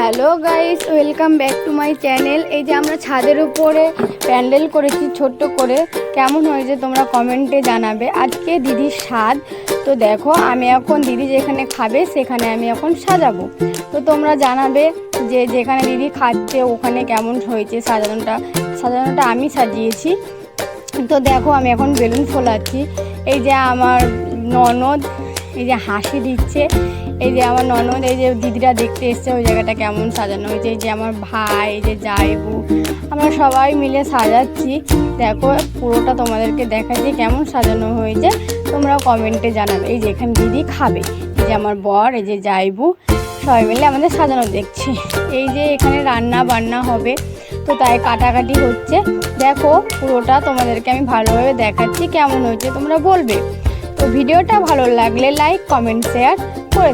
Hello guys, welcome back to my channel. এই যে আমরা ছাদের উপরে প্যান্ডেল করেছি ছোট্ট করে। কেমন হয়েছে তোমরা কমেন্টে জানাবে। আজকে দিদির স্বাদ। তো দেখো, আমি এখন দিদি যেখানে খাবে, সেখানে আমি এখন সাজাবো। তো তোমরা জানাবে যে যেখানে দিদি খাচ্ছে, ওখানে কেমন হয়েছে সাজানোটা। সাজানোটা আমি সাজিয়েছি। তো দেখো, আমি এখন বেলুন ফোলাচ্ছি। এই যে আমার ননদ এই যে হাসি দিচ্ছে, এই যে আমার ননদ, এই যে দিদিরা দেখতে এসছে ওই জায়গাটা কেমন সাজানো হয়েছে, এই যে আমার ভাই, এই যে জাইবু, আমরা সবাই মিলে সাজাচ্ছি। দেখো, পুরোটা তোমাদেরকে দেখাচ্ছি কেমন সাজানো হয়েছে, তোমরা কমেন্টে জানাবে। এই যে এখানে দিদি খাবে, এই যে আমার বর, এই যে জাইবু, সবাই মিলে আমাদের সাজানো দেখছি। এই যে এখানে রান্না বান্না হবে, তো তাই কাটাকাটি হচ্ছে। দেখো, পুরোটা তোমাদেরকে আমি ভালোভাবে দেখাচ্ছি কেমন হয়েছে, তোমরা বলবে। তো ভিডিওটা ভালো লাগলে লাইক কমেন্ট শেয়ার করে